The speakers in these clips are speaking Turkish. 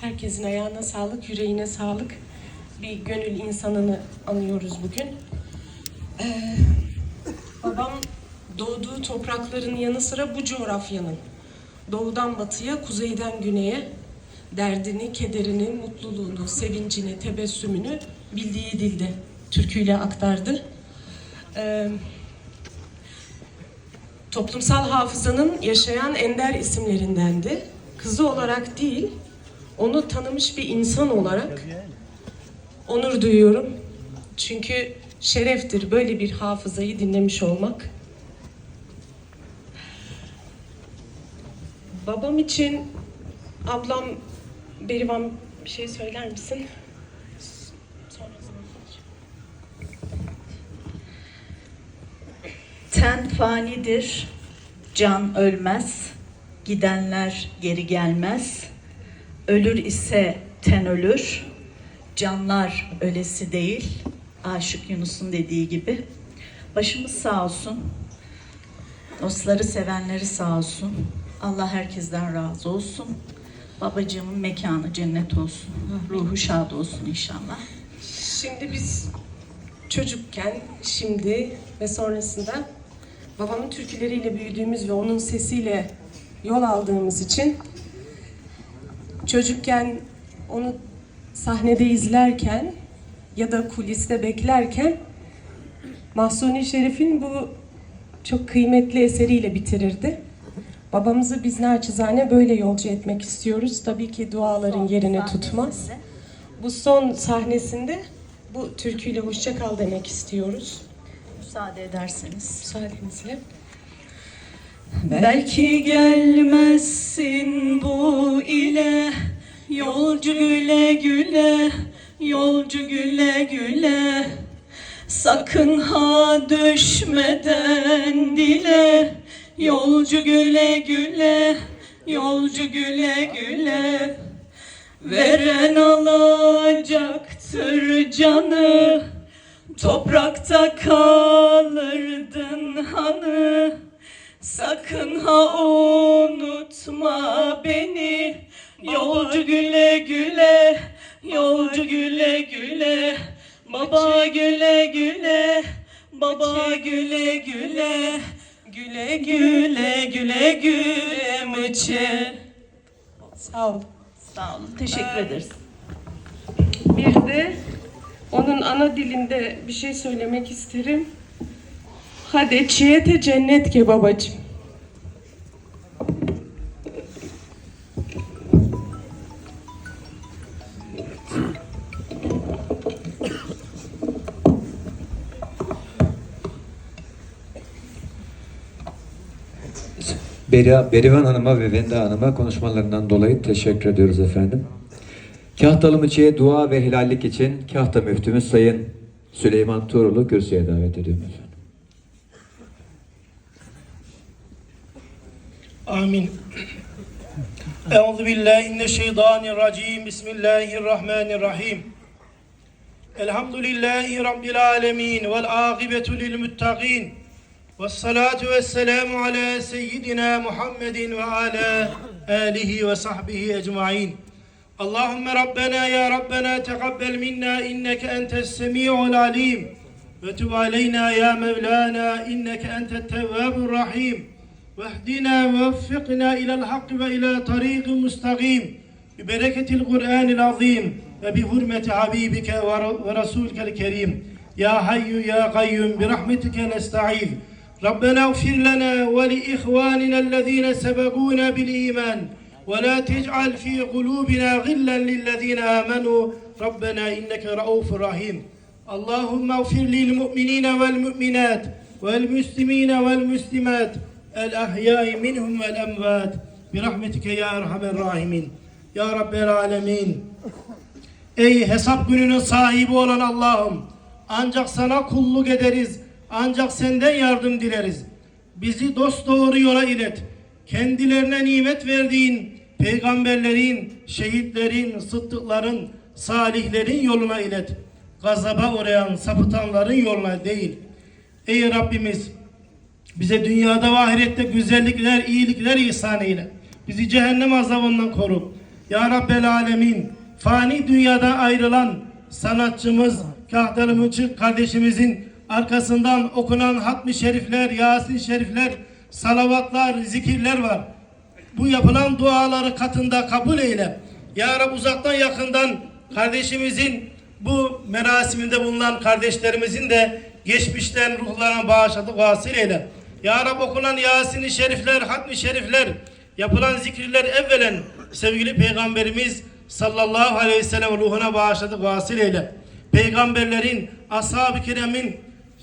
Herkesin ayağına sağlık, yüreğine sağlık. Bir gönül insanını anıyoruz bugün. Ee, babam doğduğu toprakların yanı sıra bu coğrafyanın doğudan batıya, kuzeyden güneye derdini, kederini, mutluluğunu, sevincini, tebessümünü bildiği dilde türküyle aktardı. Ee, toplumsal hafızanın yaşayan ender isimlerindendi. Kızı olarak değil, onu tanımış bir insan olarak onur duyuyorum. Çünkü şereftir böyle bir hafızayı dinlemiş olmak. Babam için ablam Berivan bir şey söyler misin? Ten fanidir, can ölmez, gidenler geri gelmez. Ölür ise ten ölür, canlar ölesi değil. Aşık Yunus'un dediği gibi. Başımız sağ olsun, dostları sevenleri sağ olsun. Allah herkesten razı olsun. Babacığımın mekanı cennet olsun. Ruhu şad olsun inşallah. Şimdi biz çocukken, şimdi ve sonrasında babamın türküleriyle büyüdüğümüz ve onun sesiyle yol aldığımız için çocukken onu sahnede izlerken ya da kuliste beklerken Mahsuni Şerif'in bu çok kıymetli eseriyle bitirirdi. Babamızı biz naçizane böyle yolcu etmek istiyoruz. Tabii ki duaların yerini tutmaz. Bu son sahnesinde bu türküyle hoşça kal demek istiyoruz. Müsaade ederseniz. Müsaadenizle. Belki gelmezsin bu ile Yolcu güle güle Yolcu güle güle. Sakın ha düşmeden dile Yolcu güle güle Yolcu güle güle. Veren alacaktır canı Toprakta kalırdın hanı Sakın ha unutma beni Yolcu güle güle Yolcu güle güle Baba güle güle Baba güle güle Güle güle güle güle müçe Sağ ol. Sağ olun teşekkür ederiz. Bir de onun ana dilinde bir şey söylemek isterim. Hadi çiyete cennet ke babacığım. Berivan Hanım'a ve Venda Hanım'a konuşmalarından dolayı teşekkür ediyoruz efendim. Kahtalı Mıçı'ya dua ve helallik için Kahta Müftümüz Sayın Süleyman Tuğrul'u kürsüye davet ediyorum efendim. Amin. Euzu billahi mineşşeytanirracim. Bismillahirrahmanirrahim. Elhamdülillahi rabbil alamin vel akibetu lil muttaqin. Ves salatu vesselamu ala seyyidina Muhammedin ve ala alihi ve sahbihi ecmaîn. Allahumme rabbena ya rabbena tekabbel minna inneke entes semiul alim. Ve tub aleyna ya mevlana inneke entet tevvabur rahim. واهدنا ووفقنا إلى الحق وإلى طريق مستقيم. ببركة القرآن العظيم وبحرمة حبيبك ور- ورسولك الكريم. يا حي يا قيوم برحمتك نستعين ربنا اغفر لنا ولإخواننا الذين سبقونا بالإيمان. ولا تجعل في قلوبنا غلا للذين آمنوا. ربنا إنك رؤوف رحيم. اللهم اغفر للمؤمنين والمؤمنات والمسلمين والمسلمات. الأحياء منهم والأموات برحمتك يا أرحم الراحمين Ya Rabbel Alemin Ey hesap gününün sahibi olan Allah'ım ancak sana kulluk ederiz ancak senden yardım dileriz bizi dost doğru yola ilet kendilerine nimet verdiğin peygamberlerin şehitlerin sıddıkların salihlerin yoluna ilet gazaba uğrayan sapıtanların yoluna değil Ey Rabbimiz bize dünyada ve ahirette güzellikler, iyilikler ihsan eyle. Bizi cehennem azabından koru. Ya Rabbel Alemin fani dünyada ayrılan sanatçımız Kahtalı kardeşimizin arkasından okunan hatmi şerifler, Yasin şerifler, salavatlar, zikirler var. Bu yapılan duaları katında kabul eyle. Ya Rab uzaktan yakından kardeşimizin bu merasiminde bulunan kardeşlerimizin de geçmişten ruhlarına bağışladık vasıl eyle. Ya Rab okunan Yasin-i şerifler, hatmi şerifler, yapılan zikirler evvelen sevgili Peygamberimiz sallallahu aleyhi ve sellem ruhuna bağışladık vasıl eyle. Peygamberlerin, ashab-ı kiremin,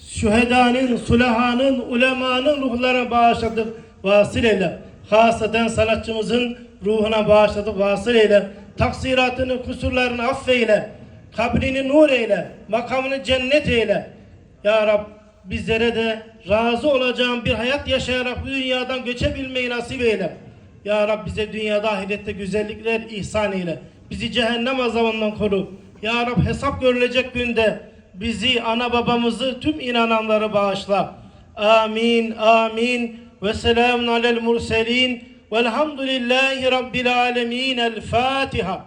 şühedanın, sulahanın, ulemanın ruhlarına bağışladık vasıl eyle. Hasaten sanatçımızın ruhuna bağışladık vasıl eyle. Taksiratını, kusurlarını affeyle. Kabrini nur eyle. Makamını cennet eyle. Ya Rab bizlere de razı olacağın bir hayat yaşayarak bu dünyadan göçebilmeyi nasip eyle. Ya Rab bize dünyada ahirette güzellikler ihsan eyle. Bizi cehennem azabından koru. Ya Rab hesap görülecek günde bizi, ana babamızı, tüm inananları bağışla. Amin, amin. Ve selamun alel murselin. Velhamdülillahi Rabbil alemin. El Fatiha.